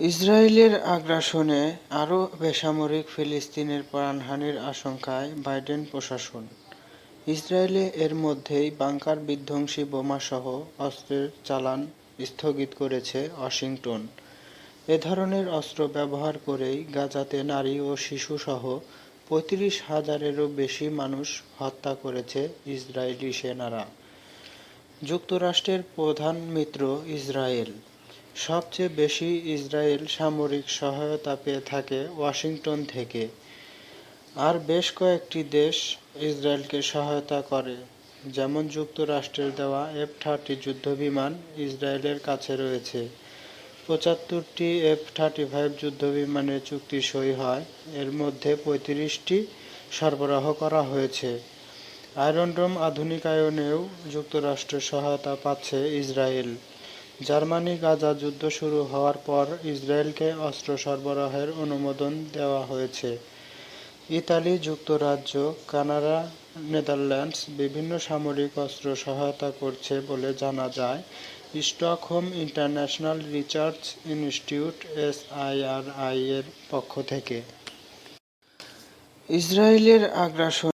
ইসরায়েলের আগ্রাসনে আরও বেসামরিক ফিলিস্তিনের প্রাণহানির আশঙ্কায় বাইডেন প্রশাসন। ইসরায়েলে এর মধ্যেই বাংকার বিধ্বংসী বোমাসহ অস্ত্রের চালান স্থগিত করেছে ওয়াশিংটন। এ ধরনের অস্ত্র ব্যবহার করেই গাজাতে নারী ও শিশুসহ পঁয়ত্রিশ হাজারেরও বেশি মানুষ হত্যা করেছে ইসরায়েলি সেনারা। যুক্তরাষ্ট্রের প্রধান মিত্র ইসরায়েল। সবচেয়ে বেশি ইসরায়েল সামরিক সহায়তা পেয়ে থাকে ওয়াশিংটন থেকে। আর বেশ কয়েকটি দেশ ইসরায়েলকে সহায়তা করে, যেমন যুক্তরাষ্ট্রের দেওয়া এফ থার্টি যুদ্ধবিমান ইসরায়েলের কাছে রয়েছে। পঁচাত্তরটি এফ থার্টি ফাইভ যুদ্ধবিমানের চুক্তি সই হয়। এর মধ্যে পঁয়ত্রিশটি সরবরাহ করা হয়েছে। আয়রন ডোম আধুনিকায়নেও যুক্তরাষ্ট্রের সহায়তা পাচ্ছে ইসরায়েল। জার্মানি গাজা যুদ্ধ শুরু হওয়ার পর ইসরায়েলকে অস্ত্র সরবরাহের অনুমোদন দেওয়া হয়েছে। ইতালি যুক্তরাজ্য, কানাডা, নেদারল্যান্ডস বিভিন্ন সামরিক অস্ত্র সহায়তা করছে বলে জানা যায়। Stockholm International Research Institute, SIRI এর পক্ষ থেকে। ইসরায়েলের আগ্রাসন